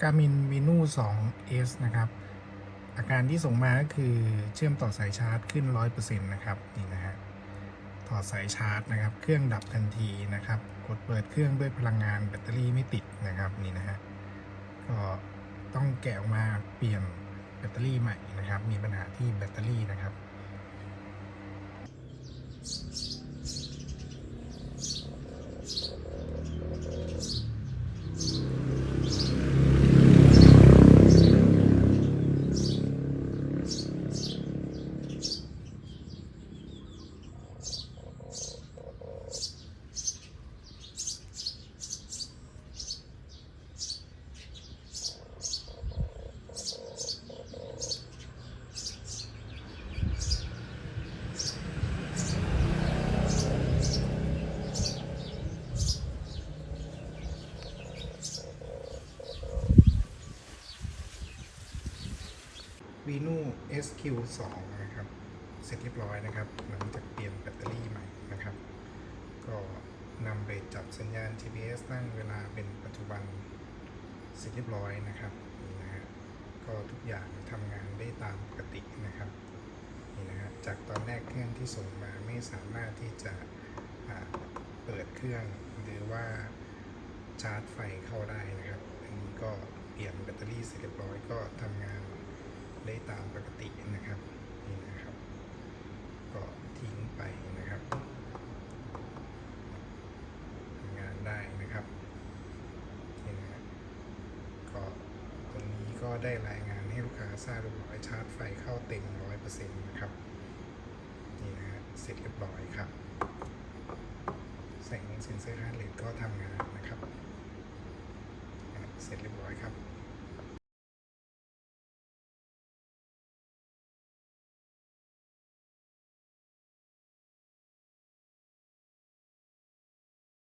Garmin Venu 2 S นะครับ อาการที่ส่งมาก็คือเชื่อมต่อสายชาร์จขึ้น 100%นะครับนี่นะฮะถอดสายชาร์จนะครับ เครื่องดับทันทีนะครับ กดเปิดเครื่องด้วยพลังงานแบตเตอรี่ไม่ติดนะครับนี่นะฮะก็ต้องแกะออกมาเปลี่ยนแบตเตอรี่ใหม่นะครับ มีปัญหาที่แบตเตอรี่นะครับ v n u SQ2 นะครับ เสร็จเรียบร้อยนะครับ หลังจากเปลี่ยนแบตเตอรี่ใหม่นะครับ ก็นำไปจับสัญญาณ GPS ตั้งเวลาเป็นปัจจุบันเสร็จเรียบร้อยนะครับนี่นะฮะก็ทุกอย่างทำงานได้ตามปกตินะครับนี่นะฮะจากตอนแรกเครื่องที่ส่งมาไม่สามารถที่จะเปิดเครื่องหรือว่าชาร์จไฟเข้าได้นะครับ อันนี้ก็เปลี่ยนแบตเตอรี่เสร็จเรียบร้อยก็ทำงาน ได้ตามปกตินะครับนี่นะครับ ก็ทิ้งไปนะครับทำงานได้นะครับนี่นะก็ตรงนี้ก็ได้รายงานให้ลูกค้าทราบเรียบร้อยชาร์จไฟเข้าเต็มร้อยเปอร์เซ็นต์นะครับนี่นะฮะเสร็จเรียบร้อยครับแสงเซ็นเซอร์ฮาร์ดเรทก็ทำงานนะครับ เสร็จเรียบร้อยครับ